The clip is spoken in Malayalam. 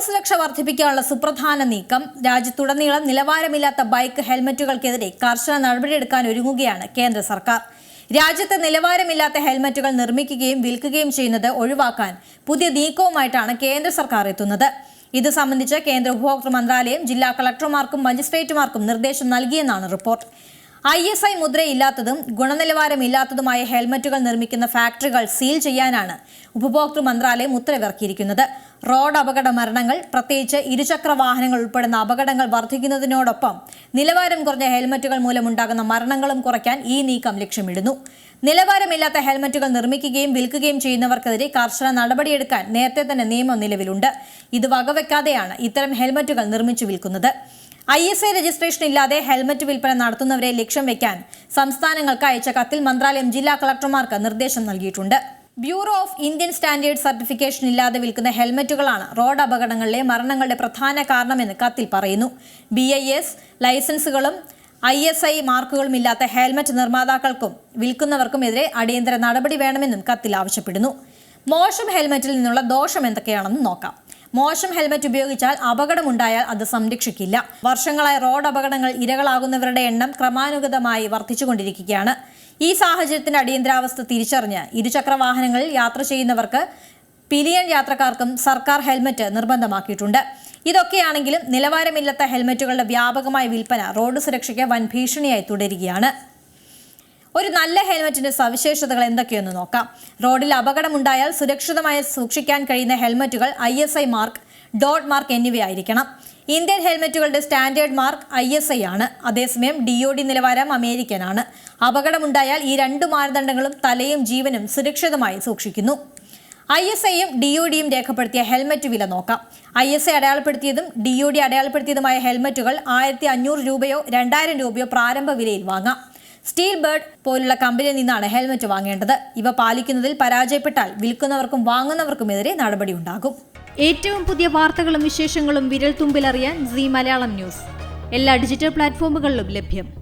റോഡ് സുരക്ഷ വർദ്ധിപ്പിക്കാനുള്ള സുപ്രധാന നീക്കം. രാജ്യത്തുടനീളം നിലവാരമില്ലാത്ത ബൈക്ക് ഹെൽമറ്റുകൾക്കെതിരെ കർശന നടപടിയെടുക്കാൻ ഒരുങ്ങുകയാണ് കേന്ദ്ര സർക്കാർ. രാജ്യത്ത് നിലവാരമില്ലാത്ത ഹെൽമറ്റുകൾ നിർമ്മിക്കുകയും വിൽക്കുകയും ചെയ്യുന്നത് ഒഴിവാക്കാൻ പുതിയ നീക്കവുമായിട്ടാണ് കേന്ദ്ര സർക്കാർ എത്തുന്നത്. ഇത് സംബന്ധിച്ച് കേന്ദ്ര ഉപഭോക്തൃ മന്ത്രാലയം ജില്ലാ കളക്ടർമാർക്കും മജിസ്ട്രേറ്റുമാർക്കും നിർദ്ദേശം നൽകിയെന്നാണ് റിപ്പോർട്ട്. ഐ എസ് ഐ മുദ്രയില്ലാത്തതും ഗുണനിലവാരമില്ലാത്തതുമായ ഹെൽമറ്റുകൾ നിർമ്മിക്കുന്ന ഫാക്ടറികൾ സീൽ ചെയ്യാനാണ് ഉപഭോക്തൃ മന്ത്രാലയം ഉത്തരവിറക്കിയിരിക്കുന്നത്. റോഡ് അപകട മരണങ്ങൾ പ്രത്യേകിച്ച് ഇരുചക്ര വാഹനങ്ങൾ ഉൾപ്പെടുന്ന അപകടങ്ങൾ വർദ്ധിക്കുന്നതിനോടൊപ്പം നിലവാരം കുറഞ്ഞ ഹെൽമറ്റുകൾ മൂലമുണ്ടാകുന്ന മരണങ്ങളും കുറയ്ക്കാൻ ഈ നീക്കം ലക്ഷ്യമിടുന്നു. നിലവാരമില്ലാത്ത ഹെൽമറ്റുകൾ നിർമ്മിക്കുകയും വിൽക്കുകയും ചെയ്യുന്നവർക്കെതിരെ കർശന നടപടിയെടുക്കാൻ നേരത്തെ തന്നെ നിയമം നിലവിലുണ്ട്. ഇത് വകവെക്കാതെയാണ് ഇത്തരം ഹെൽമറ്റുകൾ നിർമ്മിച്ചു വിൽക്കുന്നത്. ഐ എസ് ഐ രജിസ്ട്രേഷൻ ഇല്ലാതെ ഹെൽമറ്റ് വിൽപ്പന നടത്തുന്നവരെ ലക്ഷ്യം വെക്കാൻ സംസ്ഥാനങ്ങൾക്ക് അയച്ച കത്തിൽ മന്ത്രാലയം ജില്ലാ കളക്ടർമാർക്ക് നിർദ്ദേശം നൽകിയിട്ടുണ്ട്. Bureau of Indian standard certification ഇല്ലാതെ വിൽക്കുന്ന ഹെൽമറ്റുകളാണ് റോഡ് അപകടങ്ങളിലെ മരണങ്ങളുടെ പ്രധാന കാരണമെന്ന് കത്തിൽ പറയുന്നു. ബി ഐ എസ് ലൈസൻസുകളും ഐ എസ് ഐ മാർക്കുകളും ഇല്ലാത്ത ഹെൽമറ്റ് നിർമ്മാതാക്കൾക്കും വിൽക്കുന്നവർക്കും എതിരെ അടിയന്തര നടപടി വേണമെന്നും കത്തിൽ ആവശ്യപ്പെടുന്നു. മോശം ഹെൽമറ്റിൽ നിന്നുള്ള ദോഷം എന്തൊക്കെയാണെന്ന് നോക്കാം. മോശം ഹെൽമറ്റ് ഉപയോഗിച്ചാൽ അപകടമുണ്ടായാൽ അത് സംരക്ഷിക്കില്ല. വർഷങ്ങളായി റോഡ് അപകടങ്ങൾ ഇരകളാകുന്നവരുടെ എണ്ണം ക്രമാനുഗതമായി വർദ്ധിച്ചുകൊണ്ടിരിക്കുകയാണ്. ഈ സാഹചര്യത്തിന്റെ അടിയന്തരാവസ്ഥ തിരിച്ചറിഞ്ഞ് ഇരുചക്ര വാഹനങ്ങളിൽ യാത്ര ചെയ്യുന്നവർക്ക് പിലിയൻ യാത്രക്കാർക്കും സർക്കാർ ഹെൽമറ്റ് നിർബന്ധമാക്കിയിട്ടുണ്ട്. ഇതൊക്കെയാണെങ്കിലും നിലവാരമില്ലാത്ത ഹെൽമറ്റുകളുടെ വ്യാപകമായ വിൽപ്പന റോഡ് സുരക്ഷയ്ക്ക് വൻ ഭീഷണിയായി തുടരുകയാണ്. ഒരു നല്ല ഹെൽമെറ്റിന്റെ സവിശേഷതകൾ എന്തൊക്കെയെന്ന് നോക്കാം. റോഡിൽ അപകടമുണ്ടായാൽ സുരക്ഷിതമായി സൂക്ഷിക്കാൻ കഴിയുന്ന ഹെൽമറ്റുകൾ I S I mark dot mark എന്നിവയായിരിക്കണം. Indian ഹെൽമറ്റുകളുടെ standard mark I S I ആണ്. അതേസമയം ഡി ഒ ഡി നിലവാരം അമേരിക്കനാണ്. അപകടമുണ്ടായാൽ ഈ രണ്ട് മാനദണ്ഡങ്ങളും തലയും ജീവനും സുരക്ഷിതമായി സൂക്ഷിക്കുന്നു. ഐ എസ് ഐയും ഡി ഒ ഡിയും രേഖപ്പെടുത്തിയ ഹെൽമെറ്റ് വില നോക്കാം. ഐ എസ് ഐ അടയാളപ്പെടുത്തിയതും ഡി ഒ ഡി അടയാളപ്പെടുത്തിയതുമായ ഹെൽമറ്റുകൾ ആയിരത്തി അഞ്ഞൂറ് രൂപയോ രണ്ടായിരം രൂപയോ പ്രാരംഭ വിലയിൽ വാങ്ങാം. സ്റ്റീൽ ബേർഡ് പോലുള്ള കമ്പനിയിൽ നിന്നാണ് ഹെൽമറ്റ് വാങ്ങേണ്ടത്. ഇവ പാലിക്കുന്നതിൽ പരാജയപ്പെട്ടാൽ വിൽക്കുന്നവർക്കും വാങ്ങുന്നവർക്കുമെതിരെ നടപടിയുണ്ടാകും ഏറ്റവും പുതിയ വാർത്തകളും വിശേഷങ്ങളും വിരൽ തുമ്പിലറിയാൻ സി മലയാളം ന്യൂസ്. എല്ലാ ഡിജിറ്റൽ പ്ലാറ്റ്ഫോമുകളിലും ലഭ്യം.